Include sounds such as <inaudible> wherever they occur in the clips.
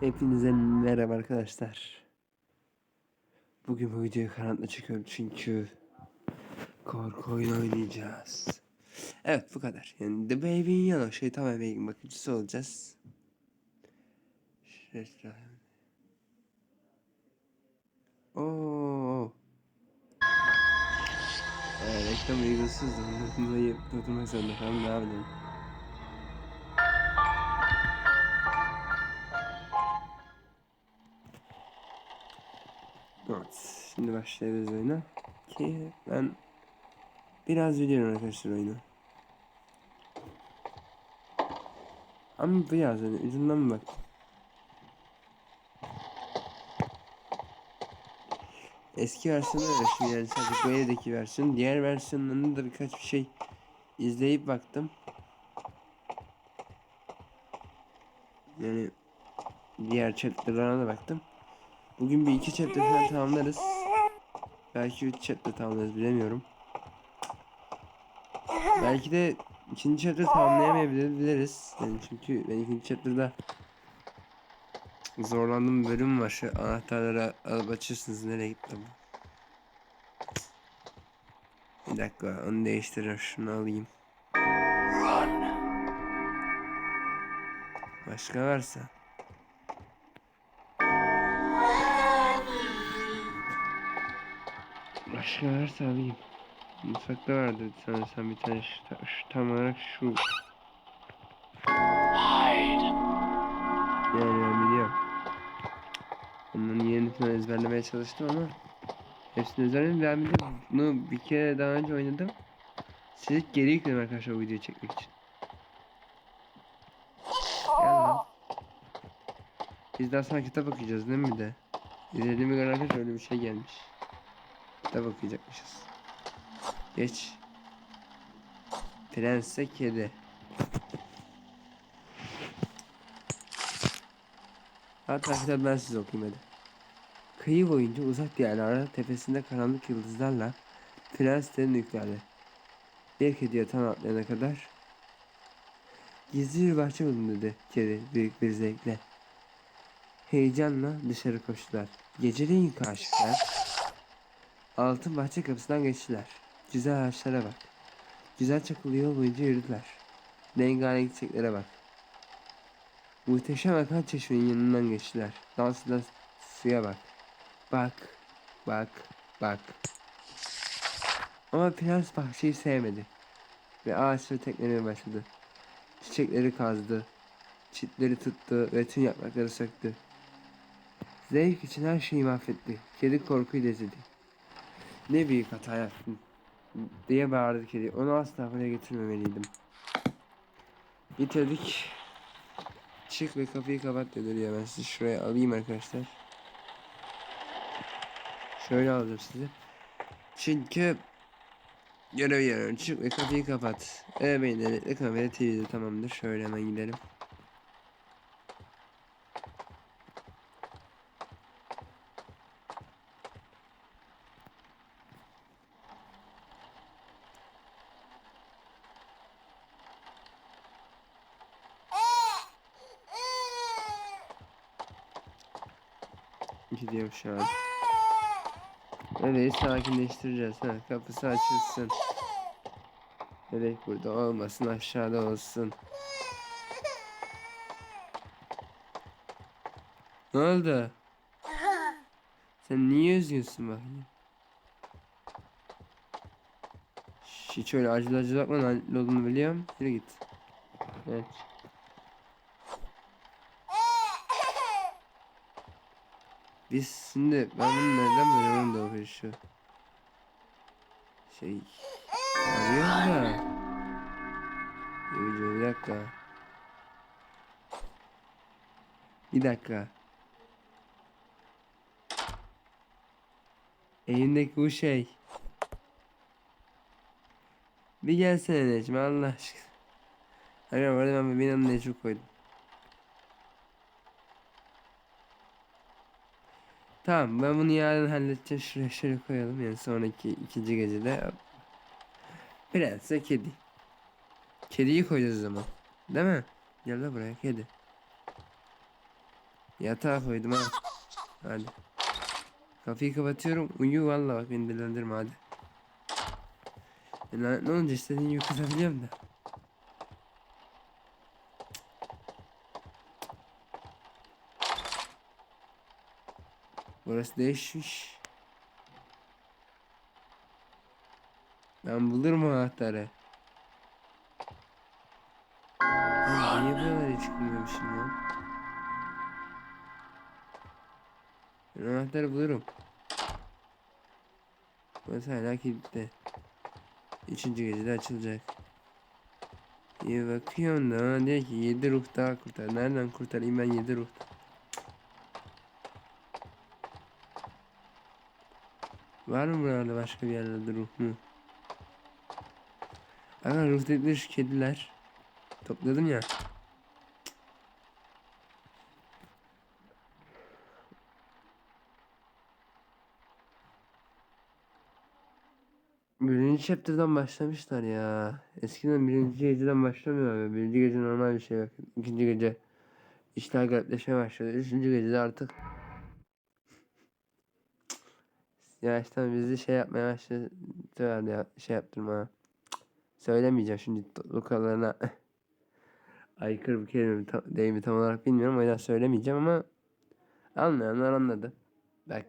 Hepinize merhaba arkadaşlar. Bugün bu videoyu karanlıkta çekiyorum çünkü korku oyunu oynayacağız. Evet bu kadar. Yani The Baby in Yellow şeytan bebeğin bakıcısı olacağız. Oo. Ee, reklam da onları durdurmak zorunda falan ne yapayım? Şimdi başlayabiliriz oyuna. Ki ben biraz biliyorum arkadaşlar oyunu. Ama biraz hani ucundan mı bak. Eski versiyonu öyle şimdi yani sadece bu evdeki versiyon. Diğer versiyonlarında da birkaç bir şey izleyip baktım. Yani diğer chapter'larına da baktım. Bugün bir iki chapter falan tamamlarız. Belki üç chapter tamamlarız bilemiyorum. Belki de ikinci chapter tamamlayamayabiliriz. Yani çünkü ben ikinci chapter'da zorlandığım bir bölüm var. Şu anahtarları alıp açıyorsunuz. Nereye gitti bu? Bir dakika onu değiştirir. Şunu alayım. Başka varsa. Başka varsa alayım. Mutfakta vardı sanırsam bir tane şu, şu tam olarak şu. Yani ben biliyorum. Onların yerini falan ezberlemeye çalıştım ama hepsini ezberledim. Ben bir de bunu bir kere daha önce oynadım. Silip geri yükledim arkadaşlar o videoyu çekmek için. Lan. Biz daha sonra kitap okuyacağız değil mi bir de? İzlediğime göre arkadaşlar öyle bir şey gelmiş. Kitap okuyacakmışız. Geç. Prense kedi. Hatta kitap ben size okuyayım hadi. Kıyı boyunca uzak diyarlarda tepesinde karanlık yıldızlarla prenslerin yüklerdi. Bir kedi yatağın atlayana kadar Gizli bir bahçe buldum dedi kedi büyük bir zevkle. Heyecanla dışarı koştular. Geceleyin kaşıklar altın bahçe kapısından geçtiler. Güzel ağaçlara bak. Güzel çakılı yol boyunca yürüdüler. Rengarenk çiçeklere bak. Muhteşem akan çeşmenin yanından geçtiler. Dans eden suya bak. Bak, bak, bak. Ama prens bahçeyi sevmedi. Ve ağaçları teklemeye başladı. Çiçekleri kazdı. Çitleri tuttu ve tüm yaprakları söktü. Zevk için her şeyi mahvetti. Kedi korkuyla izledi. Ne büyük hata yaptın diye bağırdı kedi. Onu asla buraya getirmemeliydim. Bitirdik. Çık ve kapıyı kapat dedi diyor. Ben sizi şuraya alayım arkadaşlar. Şöyle aldım sizi. Çünkü görev yarıyorum. Çık ve kapıyı kapat. Ebeğin elitli kamera TV'de tamamdır. Şöyle hemen gidelim. Gidiyorum şu an. Evet sakinleştireceğiz. Ha, kapısı açılsın. Bebek burada olmasın aşağıda olsun. Ne oldu? Sen niye üzgünsün bakayım? Hiç öyle acil acil bakma lan olduğunu biliyorum. Yürü git. Evet. Biz şimdi ben bunu nereden biliyorum da şu şey arıyor da. Bir dakika. Bir dakika. Elimdeki bu şey. Bir gelsene Necmi Allah aşkına. Hayır orada ben bebeğin adını Necmi koydum Tamam ben bunu yarın halledeceğim. Şuraya şöyle koyalım. Yani sonraki ikinci gecede. Prens ve kedi. Kediyi koyacağız o zaman. Değil mi? Gel de buraya kedi. Yatağa koydum ha. Hadi. Kapıyı kapatıyorum. Uyu valla bak beni dilendirme hadi. E, lan- ne olunca istediğin gibi kızabiliyorum da. Burası değişmiş. Ben bulurum anahtarı. Niye buralara girmemişim lan? Ben anahtarı bulurum. Burası hala kilitli. Üçüncü gecede açılacak. İyi bakıyorum da diyor ki 7 ruh daha kurtar. Nereden kurtarayım ben 7 ruh? Var mı buralarda başka bir yerlerde ruh mu? Aga ruh dedikleri şu kediler. Topladım ya. Birinci chapter'dan başlamışlar ya. Eskiden birinci geceden başlamıyor abi. Birinci gece normal bir şey bak. İkinci gece işler garipleşmeye başladı. Üçüncü gecede artık ya işte bizi şey yapmaya başladı ya şey yaptırma. Söylemeyeceğim şimdi topluluklarına <laughs> aykırı bir kelime tam, değil mi tam olarak bilmiyorum o yüzden söylemeyeceğim ama anlayanlar anladı. Bak.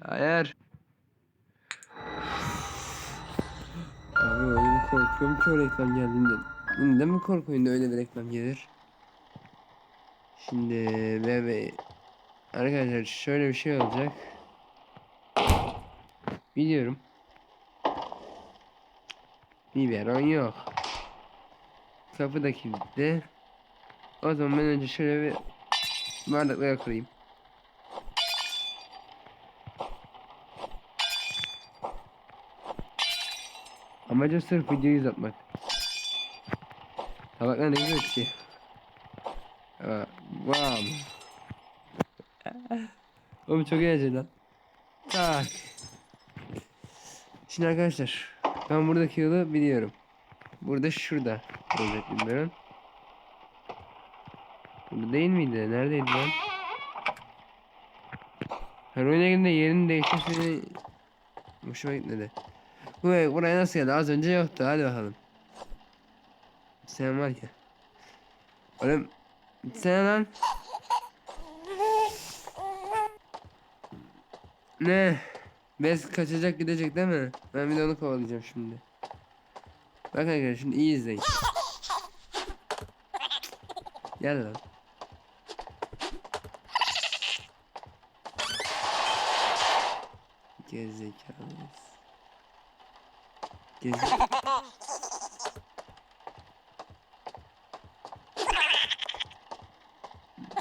Hayır. Abi oyunu korkuyorum ki o reklam geldiğinde. Neden mi korku oyunda öyle bir reklam gelir? Şimdi bebe arkadaşlar şöyle bir şey olacak. Biliyorum. Biberon yok. Kapı da kilitli. O zaman ben önce şöyle bir bardaklara koyayım. Amacım sırf videoyu uzatmak. Tabaklar ne güzel ki. Aa, Wow. Oğlum çok eğlenceli lan. Tak. Şimdi arkadaşlar ben buradaki yolu biliyorum. Burada şurada olacak bilmiyorum. Burada değil miydi? Neredeydi lan? Her oyuna girdiğinde yerini değiştirmesi hoşuma gitmedi. Bu buraya nasıl geldi? Az önce yoktu. Hadi bakalım. Sen var ya. Oğlum sen lan. Ne? Bez kaçacak gidecek değil mi? Ben bir de onu kovalayacağım şimdi. Bak arkadaşlar şimdi iyi izleyin. Gel lan.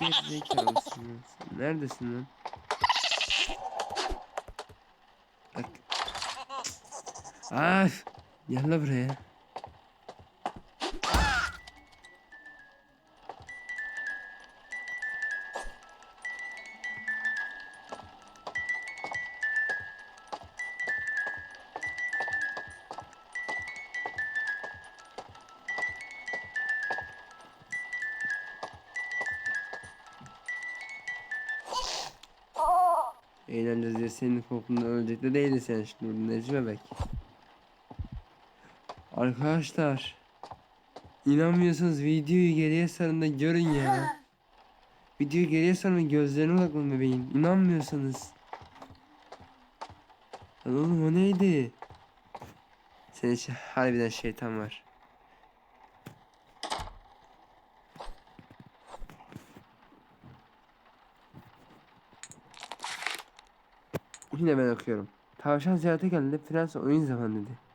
Gerizekalısın lan sen. Neredesin lan? Bak. Af! Gel la buraya. Eğleneceğiz diye senin korkundan ölecek de değildi sen şimdi burada Necmi bek. Arkadaşlar. İnanmıyorsanız videoyu geriye sarın da görün ya. <laughs> Videoyu geriye sarın ve gözlerine bakın bebeğin. İnanmıyorsanız. Lan oğlum o neydi? Senin için harbiden şeytan var. Yine ben okuyorum. Tavşan ziyarete geldi. Prens oyun zamanı dedi.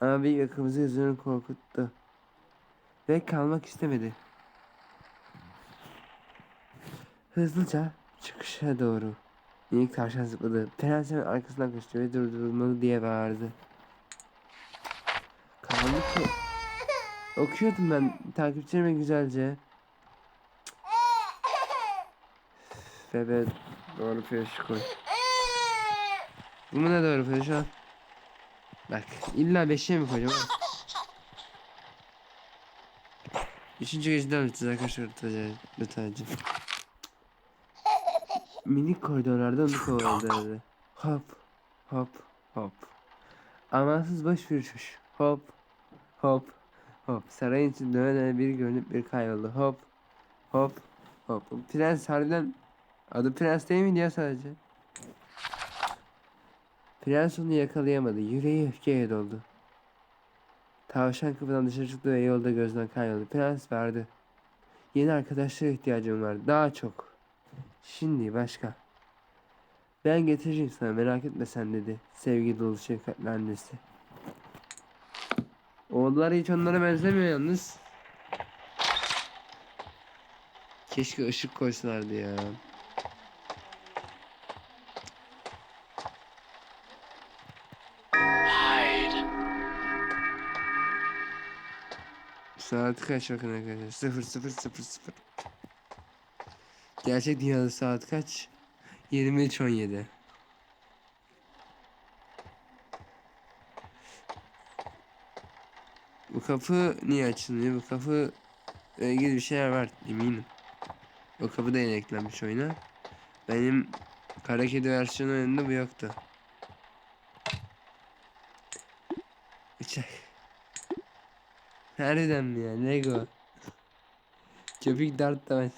Ama ve kırmızı gözlerini korkuttu. Ve kalmak istemedi. Hızlıca çıkışa doğru. Minik tavşan zıpladı. Prens hemen arkasından koştu ve durdurulmalı diye bağırdı. Karanlık ki. Okuyordum ben takipçilerime güzelce. Bebe doğru peş koy. Bu mu ne doğru al. Bak illa beşiğe mi koyacağım? Üçüncü geceden anlatacağız arkadaşlar lütfen. Minik koridorlarda onu kovalardı. Hop, hop, hop. Amansız boş bir uçuş. Hop, hop, hop. Sarayın içinde döne döne bir görünüp bir kayboldu. Hop, hop, hop. Prens harbiden adı prens değil miydi ya sadece? Prens onu yakalayamadı. Yüreği öfkeye doldu. Tavşan kapıdan dışarı çıktı ve yolda gözden kayboldu. Prens verdi. Yeni arkadaşlara ihtiyacım var. Daha çok. Şimdi başka. Ben getireceğim sana merak etme sen dedi. Sevgi dolu şefkatli annesi. Oğullar hiç onlara benzemiyor yalnız. Keşke ışık koysalardı ya. Saat kaç bakın arkadaşlar? 0 0 0 0. Gerçek dünyada saat kaç? 23 17. Bu kapı niye açılmıyor? Bu kapı ilgili bir şeyler var eminim. O kapı da yeni eklenmiş oyuna. Benim kara kedi versiyonu oyununda bu yoktu. Nereden mi ya? Lego. Köpük dart da ben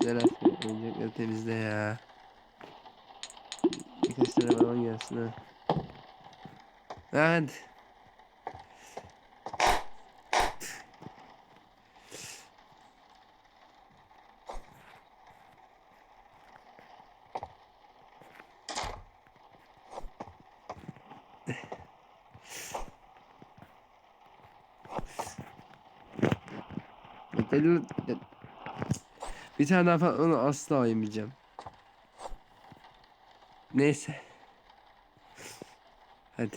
Güzel aferin. Oyuncakları temizle ya. Birkaç tane balon gelsin ha. Hadi. Benim bir tane daha falan onu asla yemeyeceğim. Neyse. Hadi.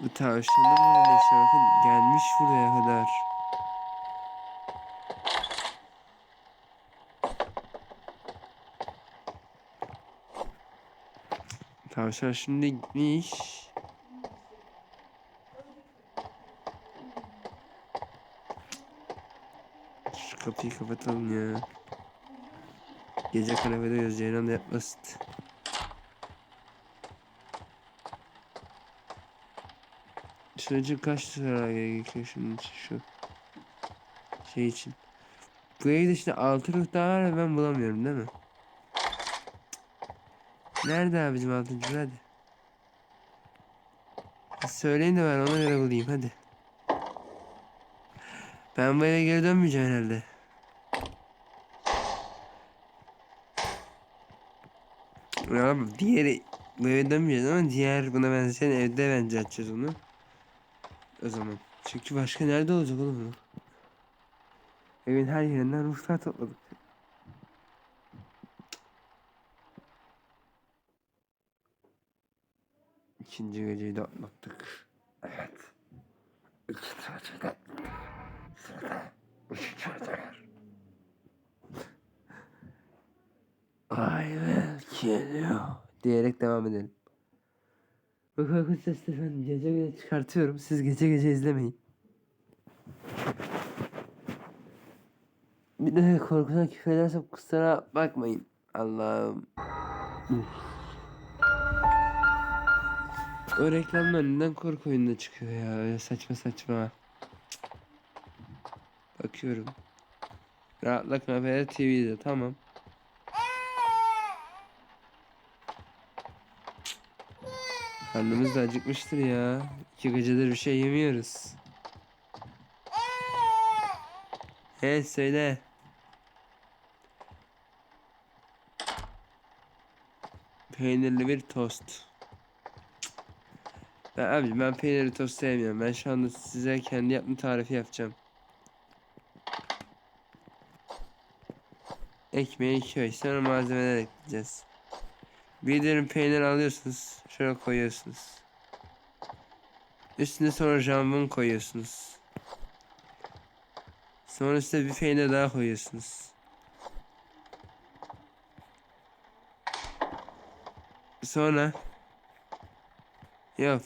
Bu tavşanın mı ne şarkı gelmiş buraya kadar. Tavşan şimdi gitmiş. Kapıyı kapatalım ya. Gece kanepede göz Ceylan da yapmasın. Sürece kaç lira gerekiyor için şu şey için. Bu evde işte altı ruh daha var ben bulamıyorum değil mi? Nerede abicim altıncı hadi. Söyleyin de ben ona göre bulayım hadi. Ben bu eve geri dönmeyeceğim herhalde. Ya diğeri bu dönmeyeceğiz ama diğer buna benzeyen evde bence açacağız onu. O zaman. Çünkü başka nerede olacak oğlum bu? Evin her yerinden ruhsar topladık. İkinci geceyi de atlattık. Evet. İkinci geceyi de. Sırada üçüncü gece. Kill you. Diyerek devam edelim. Bu korkunç sesleri ben gece gece çıkartıyorum. Siz gece gece izlemeyin. Bir de korkudan küfür edersem kusura bakmayın. Allah'ım. O reklamın önünden korku oyununa çıkıyor ya. Öyle saçma saçma. Bakıyorum. Rahatla kafede TV'de tamam. Karnımız da acıkmıştır ya. İki gecedir bir şey yemiyoruz. He söyle. Peynirli bir tost. Ben abi ben peynirli tost sevmiyorum. Ben şu anda size kendi yapma tarifi yapacağım. Ekmeği köy. Sonra malzemeler ekleyeceğiz. Bir dilim peynir alıyorsunuz. Şöyle koyuyorsunuz. Üstüne sonra jambon koyuyorsunuz. Sonra üstüne bir peynir daha koyuyorsunuz. Sonra Yok.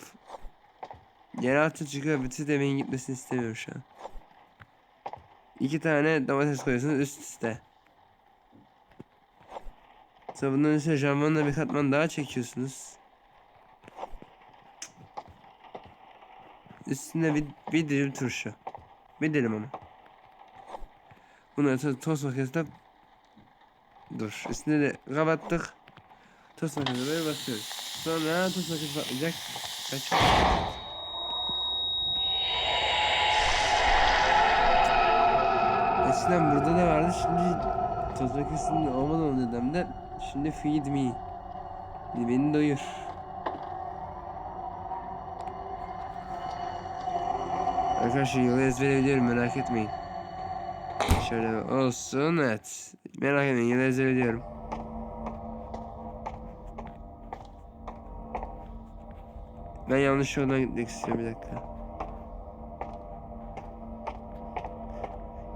Yeraltı çıkıyor. Bütün demeyin gitmesini istemiyorum şu an. İki tane domates koyuyorsunuz üst üste. Sonra bundan üstüne jambonla bir katman daha çekiyorsunuz. Üstüne bir, bir dilim turşu. Bir dilim ama. Bunu to tost makinesinde Dur. Üstüne de kapattık. Tost makinesine basıyoruz. Sonra tost makinesi patlayacak. Kaç. Eskiden burada da vardı. Şimdi tost makinesinin olmadı o nedenden. Şimdi feed me. Beni doyur. Arkadaşlar yolu ezberleyebiliyorum merak etmeyin. Şöyle olsun evet. Merak etmeyin yolu ezberliyorum. Ben yanlış yoldan gitmek istiyorum bir dakika.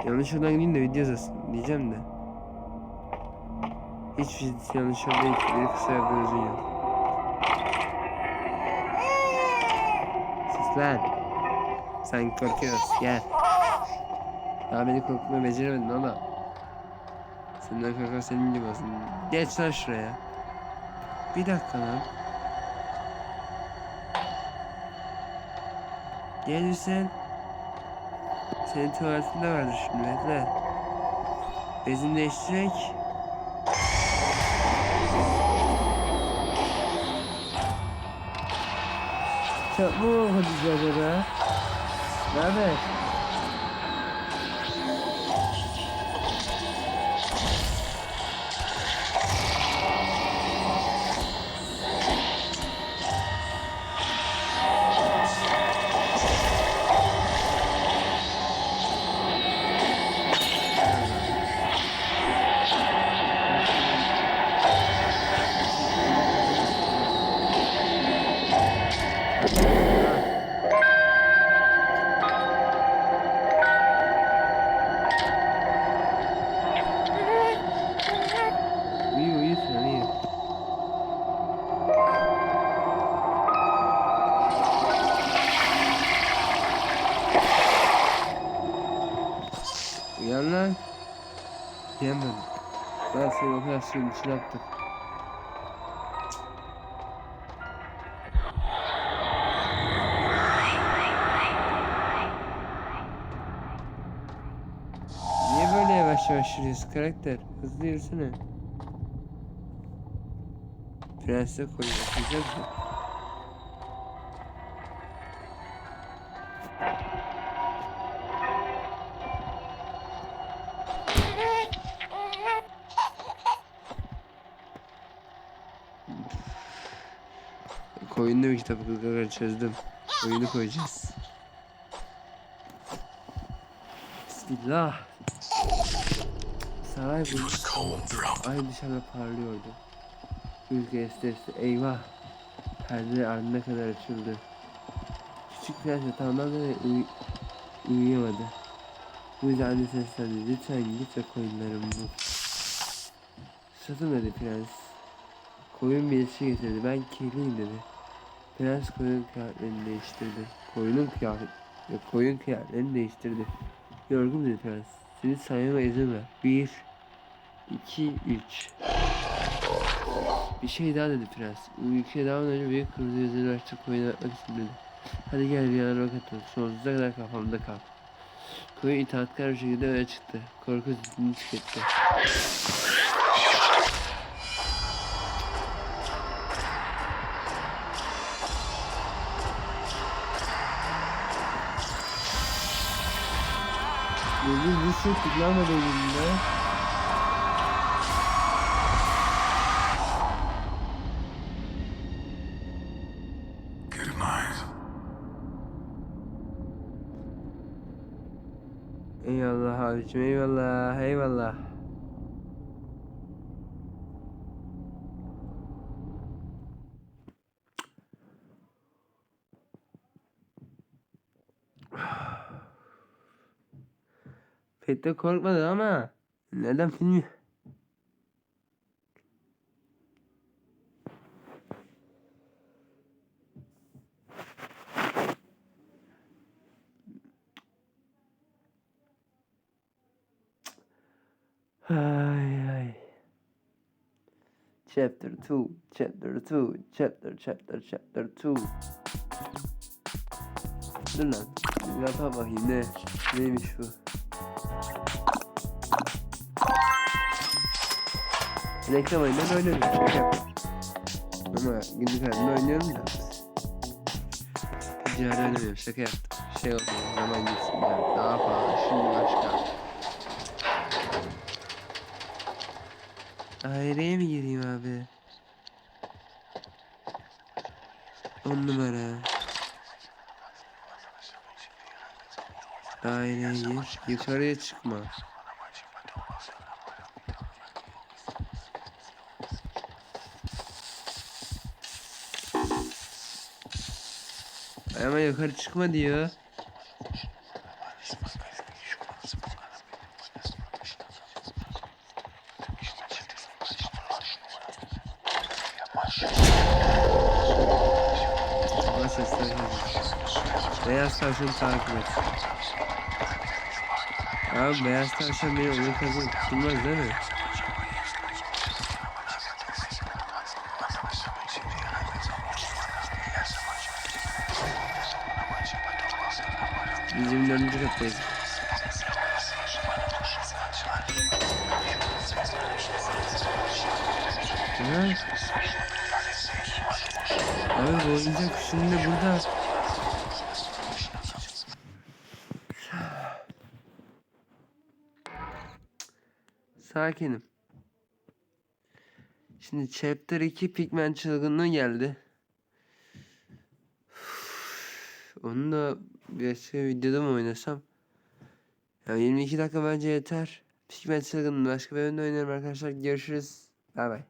Yanlış yoldan gideyim de video diyeceğim de. Hiçbir şey yanlış yol değil ki. Biri kısa biri uzun yol. Sus lan. Sen korkuyorsun gel. Daha beni korkutmayı beceremedin ama. Senden korkan senin gibi olsun. Geç lan şuraya. Bir dakika lan. Gelirsen senin tuvaletinde vardır şimdi bekle. Bezini değiştirek. Çok mu acaba? Ne haber? Operasyonun içine. Niye böyle yavaş yavaş yürüyorsun karakter? Hızlı yürüsene. Prense koyun okuyacağız mı? Koyunda bir kitap kırkları çözdüm. Oyunu koyacağız. Bismillah. Saray bu. Ay dışarıda parlıyordu. Rüzgar estesi eyvah. Perde ardına kadar açıldı. Küçük prens yatağından beri uy uyuyamadı. Bu yüzden anne seslendi. Lütfen git ve koyunlarımı bul. Satın dedi prens. Koyun bir şey getirdi. Ben kirliyim dedi. Prens koyun kıyafetlerini değiştirdi. Koyunun kıyafet ve koyun kıyafetlerini değiştirdi. Yorgun dedi prens. Seni saymama izin ver. Bir, iki, üç. Bir şey daha dedi prens. Uykuya daha önce büyük kırmızı gözleri açtı koyuna atmak için dedi. Hadi gel rüyalara bakalım. Sonsuza kadar kafamda kal. Koyun itaatkar bir şekilde öne çıktı. Korku zilini tüketti. Tıklamadı elimde. Good night. Eyvallah abicim eyvallah eyvallah. Pek korkmadı ama neden bilmiyorum. Ay ay. Chapter 2, chapter 2, chapter chapter chapter 2. Dur lan. Yapa bakayım ne? Neymiş bu? Reklam oyundan yapıyorum. Ama günlük hayatımda oynuyorum da. Ticari oynamıyorum. Şaka yaptım. Şey oldu. Zaman geçsin ya. Daha pahalı. Şimdi başka. Daireye mi gireyim abi? On numara. Daireye gir. Yukarıya çıkma. Ama yukarı çıkma diyor. Beyaz tavşanı takip et. Abi beyaz tavşan beni oyun kazanıp tutulmaz değil mi? Bizim dördüncü kattayız. Ha? Abi bu oyuncak şimdi burada. Sakinim. Şimdi chapter 2 pigment çılgınlığı geldi. Onu da başka videoda mı oynasam? Ya 22 dakika bence yeter. Pigment çılgınlığı başka bir oyunda oynarım arkadaşlar. Görüşürüz. Bay bay.